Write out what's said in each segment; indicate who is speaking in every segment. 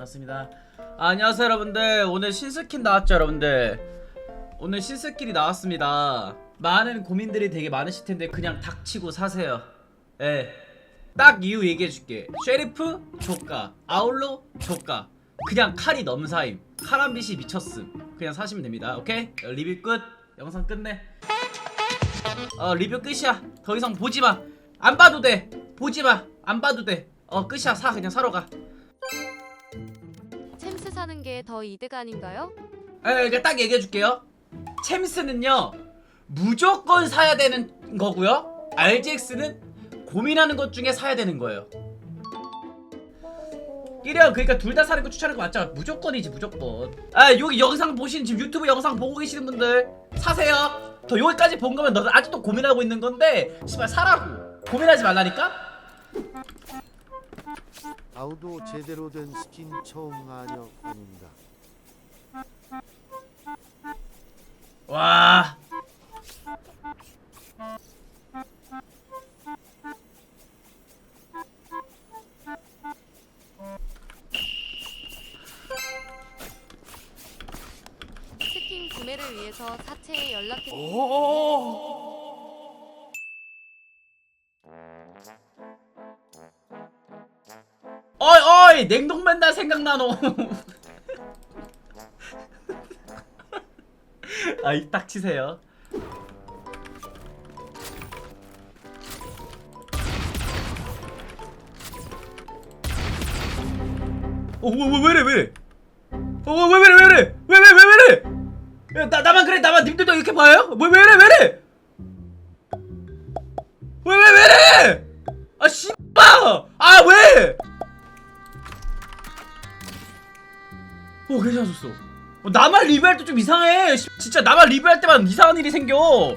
Speaker 1: 반갑습니다. 아, 안녕하세요 여러분들. 오늘 신스킨 나왔죠 여러분들. 오늘 신스킨이 나왔습니다. 많은 고민들이 되게 많으실 텐데 그냥 닥치고 사세요. 예. 딱 이유 얘기해줄게. 쉐리프 조가, 아울로 조가. 그냥 칼이 넘사임. 카람빗이 미쳤음. 그냥 사시면 됩니다. 오케이? 어, 리뷰 끝. 영상 끝내. 어 리뷰 끝이야. 더 이상 보지 마. 안 봐도 돼. 보지 마. 안 봐도 돼. 어 끝이야. 사 그냥 사러 가.
Speaker 2: 챔스 사는 게 더 이득 아닌가요?
Speaker 1: 에, 이제 딱 얘기해 줄게요. 챔스는요 무조건 사야 되는 거고요. RGX는 고민하는 것 중에 사야 되는 거예요. 이래요. 그러니까 둘 다 사는 거 추천하는 거 맞죠? 무조건이지 무조건. 아 여기 영상 보시는 지금 유튜브 영상 보고 계시는 분들 사세요. 더 여기까지 본 거면 너 아직도 고민하고 있는 건데 씨발 사라고. 고민하지 말라니까.
Speaker 3: 아우도 제대로 된 스킨 처음 아녀 아닌가
Speaker 1: 와.
Speaker 2: 스킨 구매를 위해서 사채에 연락해
Speaker 1: 어 이 어이 냉동 맨날 생각나노. 아이 딱 치세요. 어왜 왜래 왜래? 어왜 왜래 왜래? 왜왜 왜 왜래? 야, 나 나만 그래 나만. 님들도 이렇게 봐요? 왜 왜래 왜래? 왜 왜 왜래? 아 씨발! 아 왜? 오 괜찮았어. 어, 나만 리뷰할 때 좀 이상해. 씨, 진짜 나만 리뷰할 때만 이상한 일이 생겨.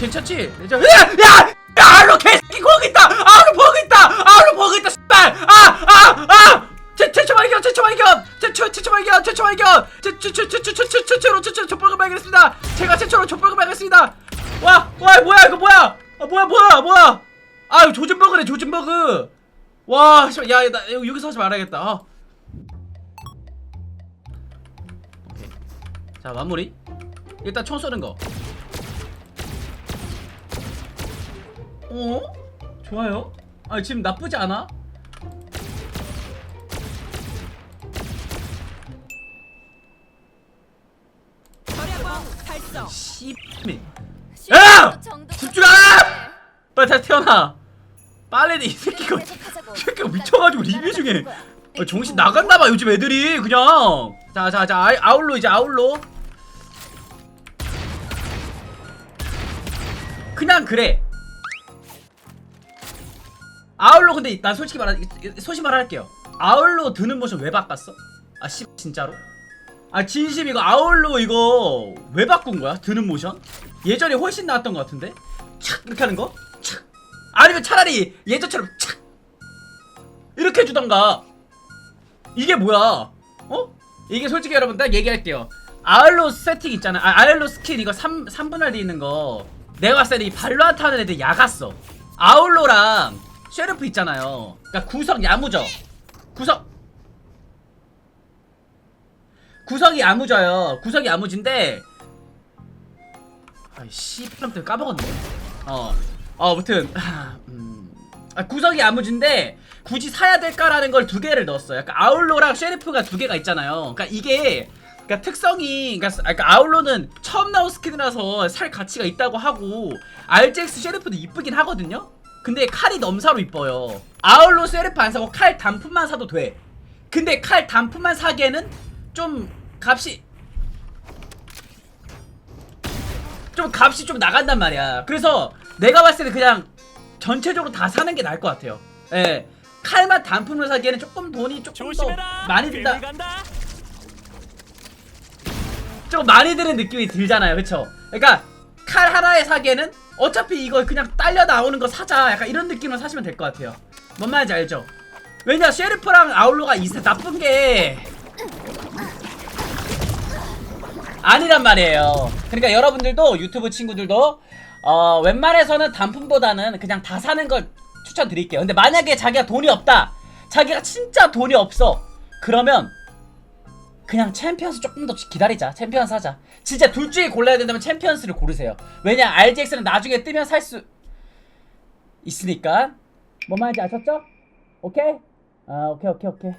Speaker 1: 괜찮지? 야, 야, 야, 아로 개새끼 거기 있다. 아로 버그 있다. 아로 버그 있다. 씨발. 아, 아, 아. 제 최초 발견, 최초 발견, 최초 최초 발견, 최초 발견, 최최 최 최 최 최 최초로 최초 족벌금 발견했습니다. 제가 최초로 족벌금 발견했습니다. 와, 와, 뭐야 이거 뭐야? 아, 뭐야, 뭐야, 뭐야? 아, 이거 조준버그네, 조준버그. 와, 야, 나 여기서 하지 말아야겠다. 아. 자 마무리. 일단 총 쏘는 거. 어? 좋아요. 아 지금 나쁘지 않아? 씨발 야! 집중하! 빨리 다 태어나. 빨리 이 새끼가. 이 새끼가 미쳐가지고 리뷰 중에. 아, 정신 나갔나봐 요즘 애들이. 그냥. 자자자 아울로 이제 아울로 그냥 그래 아울로 근데 난 솔직히 말하 소신 말할게요 아울로 드는 모션 왜 바꿨어? 아씨 진짜로? 아 진심 이거 아울로 이거 왜 바꾼 거야? 드는 모션? 예전에 훨씬 나았던 것 같은데? 착 이렇게 하는 거? 착 아니면 차라리 예전처럼 착 이렇게 해주던가 이게 뭐야? 어? 이게 솔직히 여러분 딱 얘기할게요. 아울로 세팅 있잖아. 아, 아울로 스킨 이거 3 3분할 돼 있는 거. 내가 봤을 때이 발로한테 하는 애들 야갔어. 아울로랑 쉐르프 있잖아요. 그러니까 구석 야무져. 구석 구석이 야무져요. 구석이 야무진데 아이 씨발 때문에 까먹었네. 어. 어, 아무튼 음. 아, 구석이 야무진데 굳이 사야 될까라는 걸 두 개를 넣었어요. 약간 아울로랑 쉐리프가 두 개가 있잖아요. 그러니까 이게 그러니까 특성이 그러니까, 그러니까 아울로는 처음 나온 스킨이라서 살 가치가 있다고 하고 RGX 쉐리프도 이쁘긴 하거든요. 근데 칼이 넘사로 이뻐요. 아울로 쉐리프 안 사고 칼 단품만 사도 돼. 근데 칼 단품만 사기에는 좀 값이 좀 값이 좀 나간단 말이야. 그래서 내가 봤을 때는 그냥 전체적으로 다 사는 게 나을 것 같아요. 예. 칼만 단품으로 사기에는 조금 돈이 조금 더 많이 든다. 조금 많이 드는 느낌이 들잖아요. 그쵸? 그러니까 칼 하나에 사기에는 어차피 이거 그냥 딸려 나오는 거 사자. 약간 이런 느낌으로 사시면 될 것 같아요. 뭔 말인지 알죠? 왜냐 쉐리프랑 아울로가 이 나쁜 게 아니란 말이에요. 그러니까 여러분들도 유튜브 친구들도 어, 웬만해서는 단품보다는 그냥 다 사는 걸 추천드릴게요. 근데 만약에 자기가 돈이 없다. 자기가 진짜 돈이 없어. 그러면 그냥 챔피언스 조금 더 기다리자. 챔피언스 하자. 진짜 둘 중에 골라야 된다면 챔피언스를 고르세요. 왜냐 RGX는 나중에 뜨면 살 수 있으니까. 뭔 말인지 아셨죠? 오케이? 아 오케이 오케이 오케이.